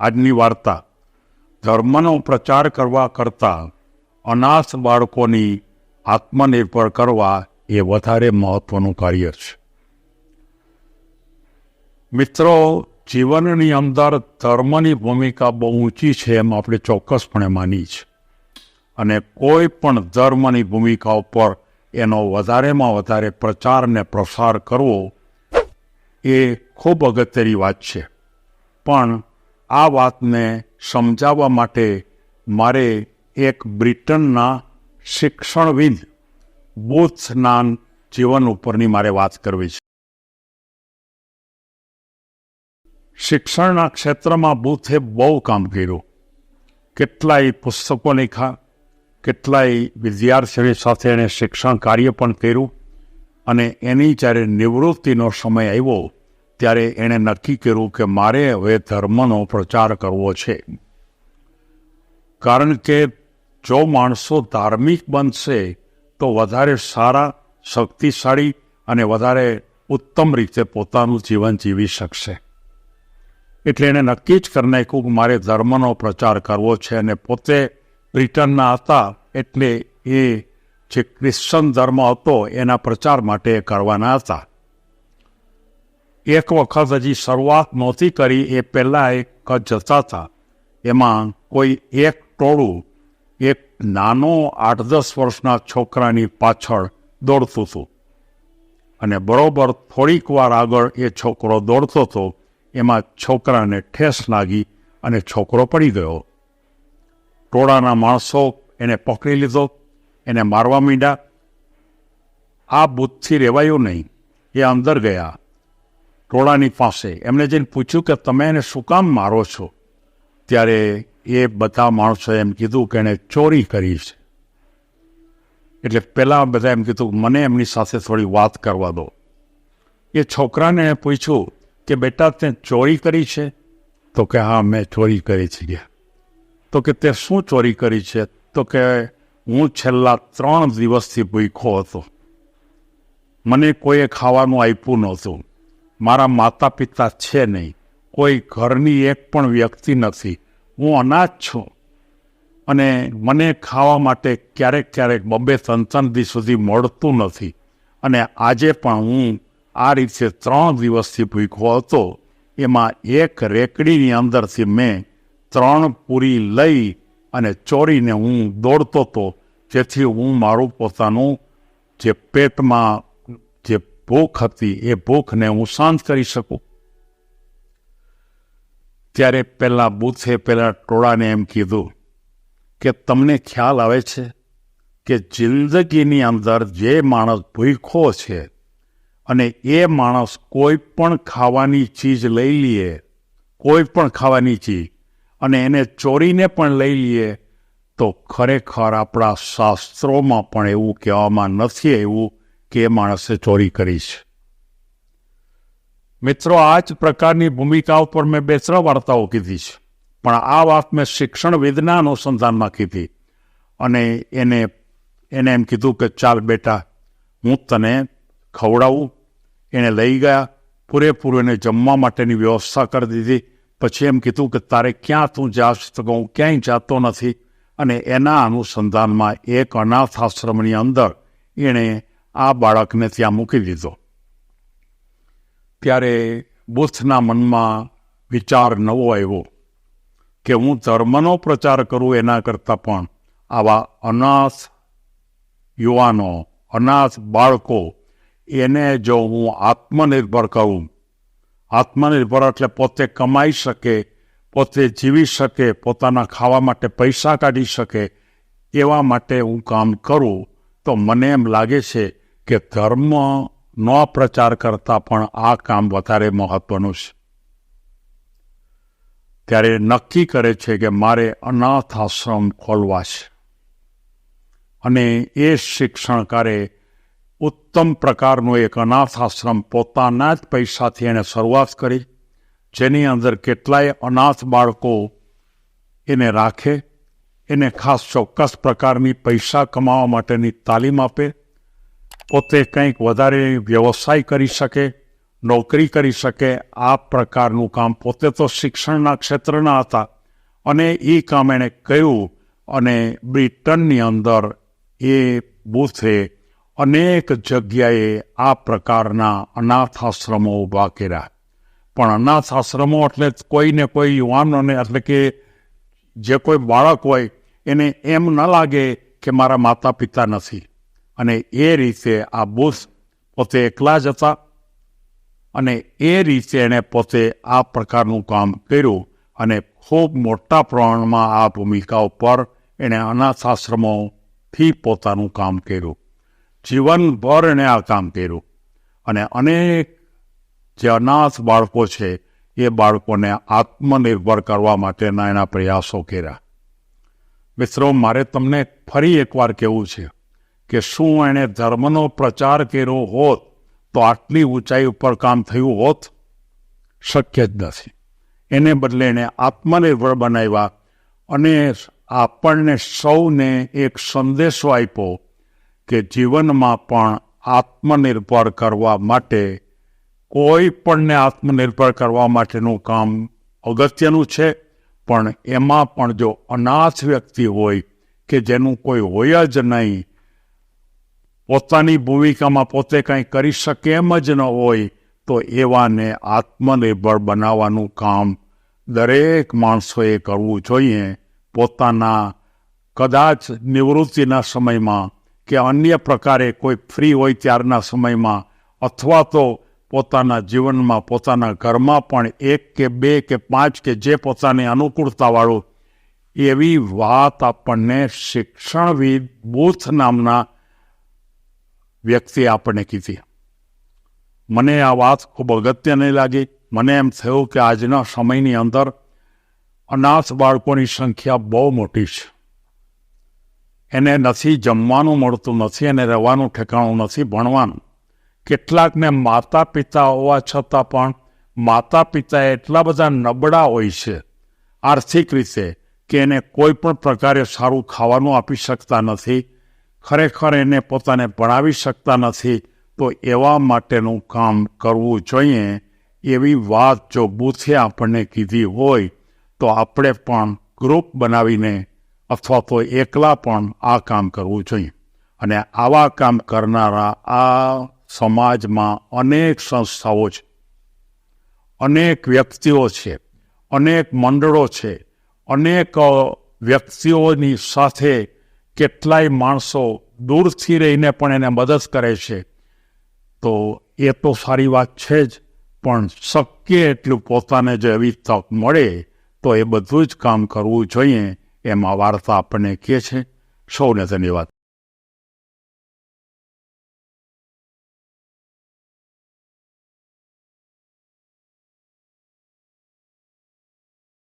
આજની વાર્તા. ધર્મનો પ્રચાર કરવા કરતાં અનાથ બાળકોની આત્મનિર્ભર કરવા એ વધારે મહત્વનું કાર્ય છે. મિત્રો, જીવનની અંદર ધર્મની ભૂમિકા બહુ ઊંચી છે એમ આપણે ચોક્કસપણે માની છે અને કોઈ પણ ધર્મની ભૂમિકા ઉપર એનો વધારેમાં વધારે પ્રચાર ને પ્રસાર કરવો એ ખૂબ અગત્યની વાત છે. પણ આ વાતને સમજાવવા માટે મારે એક બ્રિટનના શિક્ષણવિદ સ્નાન જીવન ઉપરની મારે વાત કરવી છે. શિક્ષણના ક્ષેત્રમાં બુથે બહુ કામ કર્યું. કેટલાય પુસ્તકો લખ્યા, કેટલાય વિદ્યાર્થીઓ સાથે એણે શિક્ષણ કાર્ય પણ કર્યું અને એની જ્યારે નિવૃત્તિનો સમય આવ્યો ત્યારે એણે નક્કી કર્યું કે મારે હવે ધર્મનો પ્રચાર કરવો છે. કારણ કે જો માણસો ધાર્મિક બનશે, તો વધારે સારા, શક્તિશાળી અને વધારે ઉત્તમ રીતે પોતાનું જીવન જીવી શકશે. એટલે એણે નક્કી જ કરી નાખ્યું કે મારે ધર્મનો પ્રચાર કરવો છે અને પોતે બ્રિટનના હતા એટલે એ જે ક્રિશ્ચન ધર્મ હતો, એના પ્રચાર માટે કરવાના હતા. એક વખત હજી શરૂઆત નહોતી કરી એ પહેલાં એક જતા હતા એમાં કોઈ એક ટોળું એક નાનો આઠ દસ વર્ષના છોકરાની પાછળ દોડતું હતું અને બરોબર થોડીક વાર આગળ એ છોકરો દોડતો હતો એમાં છોકરાને ઠેસ લાગી અને છોકરો પડી ગયો ટોળાના માણસો એને પકડી લીધો એને મારવા માંડ્યા આ બુથથી રહેવાયું નહીં એ અંદર ગયા ટોળાની પાસે. એમને જઈને પૂછ્યું કે, તમે એને શું કામ મારો છો? ત્યારે એ બધા માણસોએ એમ કીધું કે એણે ચોરી કરી છે. એટલે પહેલાં બધા એમ કીધું, મને એમની સાથે થોડી વાત કરવા દો. એ છોકરાને એણે પૂછ્યું કે, બેટા, તે ચોરી કરી છે? તો કે, હા, મેં ચોરી કરી છે તો કે, તે શું ચોરી કરી છે? તો કે, હું છેલ્લા ત્રણ દિવસથી ભૂખો હતો. મને કોઈએ ખાવાનું આપ્યું નહોતું. મારા માતા પિતા છે નહીં. કોઈ ઘરની એક પણ વ્યક્તિ નથી. હું અનાજ છું. અને મને ખાવા માટે ક્યારેક ક્યારેક બબે ત્રણ સુધી મળતું નથી. અને આજે પણ હું આ રીતે ત્રણ દિવસથી ભૂખો હતો. એમાં એક રેકડીની અંદરથી મેં ત્રણ પૂરી લઈ અને ચોરીને હું દોડતો હતો. જેથી હું મારું પોતાનું જે પેટમાં, જે ભૂખ હતી, એ ભૂખને હું શાંત કરી શકું. ત્યારે પહેલાં બુથે પહેલાં ટોળાને એમ કીધું કે, તમને ખ્યાલ આવે છે કે જિંદગીની અંદર જે માણસ ભૂખો છે અને એ માણસ કોઈ પણ ખાવાની ચીજ લઈ લઈએ કોઈ પણ ખાવાની ચીજ, અને એને ચોરીને પણ લઈ લઈએ તો ખરેખર આપણા શાસ્ત્રોમાં પણ એવું કહેવામાં નથી એવું કે માણસે ચોરી કરી છે. મિત્રો, આ જ પ્રકારની ભૂમિકા ઉપર મેં બે ત્રણ વાર્તાઓ કીધી છે. પણ આ વાત મેં શિક્ષણ વિદના અનુસંધાનમાં કીધી અને એને એને એમ કીધું કે, ચાલ બેટા, હું તને ખવડાવું. એને લઈ ગયા, પૂરેપૂરું એને જમવા માટેની વ્યવસ્થા કરી દીધી. પછી એમ કીધું કે, તારે ક્યાં તું જાશ? તો હું ક્યાંય જાતો નથી. અને એના અનુસંધાનમાં એક અનાથ આશ્રમની અંદર એણે આ બાળકને ત્યાં મૂકી દીધો. ત્યારે બુથના મનમાં વિચાર નવો આવ્યો કે હું ધર્મનો પ્રચાર કરું એના કરતાં પણ આવા અનાથ યુવાનો, અનાથ બાળકો, એને જો હું આત્મનિર્ભર કરું, આત્મનિર્ભર એટલે પોતે કમાઈ શકે, પોતે જીવી શકે, પોતાના ખાવા માટે પૈસા કાઢી શકે, એવા માટે હું કામ કરું, તો મને એમ લાગે છે કે ધર્મનો પ્રચાર કરતાં પણ આ કામ વધારે મહત્વનું છે. ત્યારે નક્કી કરે છે કે મારે અનાથ આશ્રમ ખોલવા છે. અને એ શિક્ષણકારે ઉત્તમ પ્રકારનો એક અનાથ આશ્રમ પોતાના જ પૈસાથી એણે શરૂઆત કરી, જેની અંદર કેટલાય અનાથ બાળકો એને રાખે, એને ખાસ ચોક્કસ પ્રકારની પૈસા કમાવા માટેની તાલીમ આપે પોતે કંઈક વધારે વ્યવસાય કરી શકે, નોકરી કરી શકે, આ પ્રકારનું કામ પોતે તો શિક્ષણના ક્ષેત્રના હતા. અને એ કામ એણે કર્યું અને બ્રિટનની અંદર એ બુથે અનેક જગ્યાએ આ પ્રકારના અનાથ આશ્રમો ઊભા કર્યા. પણ અનાથ આશ્રમો એટલે કોઈને કોઈ યુવાનોને એટલે કે જે કોઈ બાળક હોય, એને એમ ન લાગે કે મારા માતા પિતા નથી. અને એ રીતે આ બુશ પોતે એકલા જ હતા અને એ રીતે એણે પોતે આ પ્રકારનું કામ કર્યું અને ખૂબ મોટા પ્રમાણમાં આ ભૂમિકા ઉપર એણે અનાથ આશ્રમોથી પોતાનું કામ કર્યું. જીવનભર એણે આ કામ કર્યું. અને અનેક જે અનાથ બાળકો છે, એ બાળકોને આત્મનિર્ભર કરવા માટેના એના પ્રયાસો કર્યા. મિત્રો, મારે તમને ફરી એકવાર કહેવું છે. કે શું એણે ધર્મનો પ્રચાર કર્યો હોત, તો આટલી ઊંચાઈ ઉપર કામ થયું હોત? શક્ય જ નથી. એને બદલે એણે આત્મનિર્ભર બનાવ્યા અને આપણને સૌને એક સંદેશો આપ્યો કે જીવનમાં પણ આત્મનિર્ભર કરવા માટે, કોઈ પણને આત્મનિર્ભર કરવા માટેનું કામ અગત્યનું છે, પણ એમાં પણ જો અનાથ વ્યક્તિ હોય કે જેનું કોઈ હોય જ નહીં પોતાની ભૂમિકામાં પોતે કંઈ કરી શકે એમ જ ન હોય, તો એવાને આત્મનિર્ભર બનાવવાનું કામ દરેક માણસોએ કરવું જોઈએ. પોતાના કદાચ નિવૃત્તિના સમયમાં કે અન્ય પ્રકારે કોઈ ફ્રી હોય ત્યારના સમયમાં, અથવા તો પોતાના જીવનમાં, પોતાના ઘરમાં પણ એક કે બે કે પાંચ કે જે પોતાની અનુકૂળતાવાળું એવી વાત આપણને શિક્ષણવિદ બુથ નામના વ્યક્તિએ આપણને કીધી. મને આ વાત ખૂબ અગત્યની લાગી. મને એમ થયું કે આજના સમયની અંદર અનાથ બાળકોની સંખ્યા બહુ મોટી છે. એને નથી જમવાનું મળતું, નથી એને રહેવાનું ઠેકાણું, નથી ભણવાનું. કેટલાકને માતા પિતા હોવા છતાં પણ માતા પિતા એટલા બધા નબળા હોય છે આર્થિક રીતે કે એને કોઈ પણ પ્રકારે સારું ખાવાનું આપી શકતા નથી. ખરેખર એને પોતાને ભણાવી શકતા નથી, તો એવા માટેનું કામ કરવું જોઈએ એવી વાત જો બુથે આપણને કીધી હોય, તો આપણે પણ ગ્રુપ બનાવીને અથવા તો એકલા પણ આ કામ કરવું જોઈએ. અને આવા કામ કરનારા આ સમાજમાં અનેક સંસ્થાઓ છે, અનેક વ્યક્તિઓ છે, અનેક મંડળો છે, અનેક વ્યક્તિઓની સાથે કેટલાય માણસો દૂરથી રહીને પણ એને મદદ કરે છે. તો એ તો સારી વાત છે જ, પણ શક્ય એટલું પોતાને જો એવી તક મળે, તો એ બધું જ કામ કરવું જોઈએ, એમાં વાર્તા આપણને કહે છે. સૌને ધન્યવાદ.